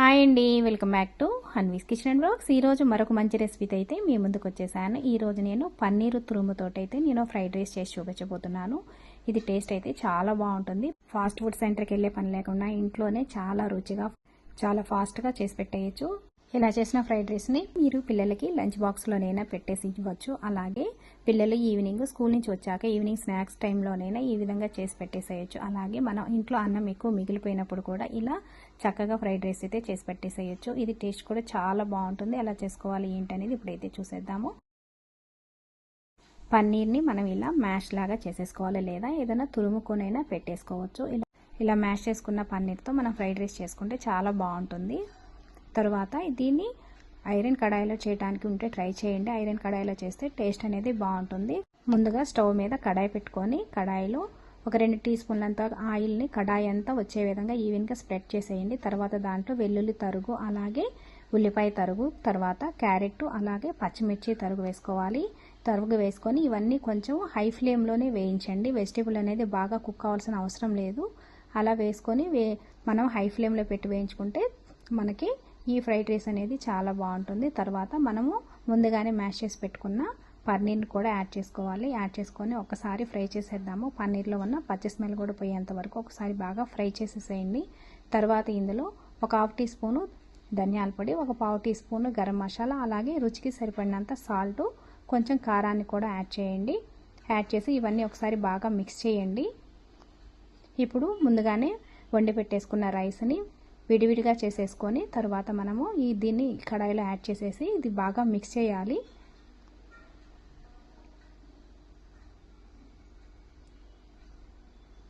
Hi అండి welcome back to Hanvi's kitchen and blogs. ఈరోజు మరొక మంచి రెసిపీతో అయితే మీ ముందుకు వచ్చేసాను. ఈరోజు నేను పన్నీరు తురుముతో అయితే నేను ఫ్రైడ్ రైస్ చేసి చూపించబోతున్నాను. ఇది టేస్ట్ అయితే చాలా బాగుంటుంది. ఫాస్ట్ ఫుడ్ సెంటర్కి వెళ్ళే పని లేకుండా ఇంట్లోనే చాలా రుచిగా చాలా ఫాస్ట్గా చేసి పెట్టేయచ్చు. ఇలా చేసిన ఫ్రైడ్ రైస్ని మీరు పిల్లలకి లంచ్ బాక్స్లోనైనా పెట్టేసి ఇవ్వచ్చు అలాగే పిల్లలు ఈవినింగ్ స్కూల్ నుంచి వచ్చాక ఈవినింగ్ స్నాక్స్ టైంలోనైనా ఈ విధంగా చేసి పెట్టేసేయచ్చు. అలాగే మనం ఇంట్లో అన్నం ఎక్కువ మిగిలిపోయినప్పుడు కూడా ఇలా చక్కగా ఫ్రైడ్ రైస్ అయితే చేసి పెట్టేసేయచ్చు. ఇది టేస్ట్ కూడా చాలా బాగుంటుంది. ఎలా చేసుకోవాలి ఏంటనేది ఇప్పుడైతే చూసేద్దాము. పన్నీర్ని మనం ఇలా మ్యాష్ లాగా చేసేసుకోవాలి లేదా ఏదైనా తురుముకొనైనా పెట్టేసుకోవచ్చు. ఇలా ఇలా మ్యాష్ చేసుకున్న పన్నీర్తో మనం ఫ్రైడ్ రైస్ చేసుకుంటే చాలా బాగుంటుంది. తర్వాత దీన్ని ఐరన్ కడాయిలో చేయడానికి ఉంటే ట్రై చేయండి. ఐరన్ కడాయిలో చేస్తే టేస్ట్ అనేది బాగుంటుంది. ముందుగా స్టవ్ మీద కడాయి పెట్టుకొని కడాయిలో ఒక రెండు టీ స్పూన్లంత ఆయిల్ని కడాయి అంతా వచ్చే విధంగా ఈవెన్గా స్ప్రెడ్ చేసేయండి. తర్వాత దాంట్లో వెల్లుల్లి తరుగు అలాగే ఉల్లిపాయ తరుగు తర్వాత క్యారెట్ అలాగే పచ్చిమిర్చి తరుగు వేసుకోవాలి. తరుగు వేసుకొని ఇవన్నీ కొంచెం హై ఫ్లేమ్లోనే వేయించండి. వెజిటేబుల్ అనేది బాగా కుక్ అవ్వాల్సిన అవసరం లేదు. అలా వేసుకొని వే మనం హై ఫ్లేమ్లో పెట్టి వేయించుకుంటే మనకి ఈ ఫ్రైడ్ రైస్ అనేది చాలా బాగుంటుంది. తర్వాత మనము ముందుగానే మ్యాష్ చేసి పెట్టుకున్న పన్నీర్ని కూడా యాడ్ చేసుకోవాలి. యాడ్ చేసుకొని ఒకసారి ఫ్రై చేసేద్దాము. పన్నీర్లో ఉన్న పచ్చి స్మెల్ కూడా పోయేంత వరకు ఒకసారి బాగా ఫ్రై చేసేసేయండి. తర్వాత ఇందులో ఒక హాఫ్ టీ స్పూను ధనియాల పొడి ఒక పావు టీ స్పూను గరం మసాలా అలాగే రుచికి సరిపడినంత సాల్ట్ కొంచెం కారాన్ని కూడా యాడ్ చేయండి. యాడ్ చేసి ఇవన్నీ ఒకసారి బాగా మిక్స్ చేయండి. ఇప్పుడు ముందుగానే వండి పెట్టేసుకున్న రైస్ని విడివిడిగా చేసేసుకొని తర్వాత మనము ఈ దీన్ని కడాయిలో యాడ్ చేసేసి ఇది బాగా మిక్స్ చేయాలి.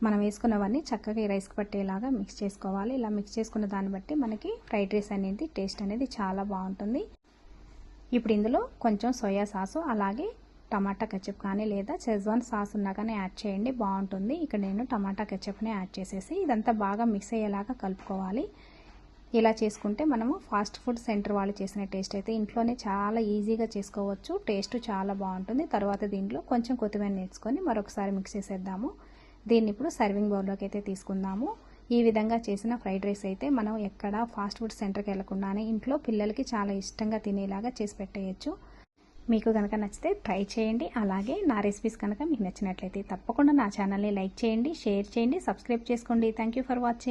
మనం వేసుకున్నవన్నీ చక్కగా ఈ రైస్కి పట్టేలాగా మిక్స్ చేసుకోవాలి. ఇలా మిక్స్ చేసుకున్న దాన్ని బట్టి మనకి ఫ్రైడ్ రైస్ అనేది టేస్ట్ అనేది చాలా బాగుంటుంది. ఇప్పుడు ఇందులో కొంచెం సోయా సాసు అలాగే టమాటా కెచప్ కానీ లేదా చెజ్వాన్ సాస్ ఉన్నా కానీ యాడ్ చేయండి బాగుంటుంది. ఇక్కడ నేను టమాటా కెచప్ని యాడ్ చేసేసి ఇదంతా బాగా మిక్స్ అయ్యేలాగా కలుపుకోవాలి. ఇలా చేసుకుంటే మనము ఫాస్ట్ ఫుడ్ సెంటర్ వాళ్ళు చేసిన టేస్ట్ అయితే ఇంట్లోనే చాలా ఈజీగా చేసుకోవచ్చు. టేస్ట్ చాలా బాగుంటుంది. తర్వాత దీంట్లో కొంచెం కొత్తిమీర నేర్చుకొని మరొకసారి మిక్స్ చేసేద్దాము. దీన్ని ఇప్పుడు సర్వింగ్ బౌల్లోకి అయితే తీసుకుందాము. ఈ విధంగా చేసిన ఫ్రైడ్ రైస్ అయితే మనం ఎక్కడ ఫాస్ట్ ఫుడ్ సెంటర్కి వెళ్ళకుండానే ఇంట్లో పిల్లలకి చాలా ఇష్టంగా తినేలాగా చేసి పెట్టేయచ్చు. మీకు కనుక నచ్చితే ట్రై చేయండి. అలాగే నా రెసిపీస్ కనుక మీకు నచ్చినట్లయితే తప్పకుండా నా ఛానల్ని లైక్ చేయండి షేర్ చేయండి సబ్స్క్రైబ్ చేసుకోండి. Thank for watching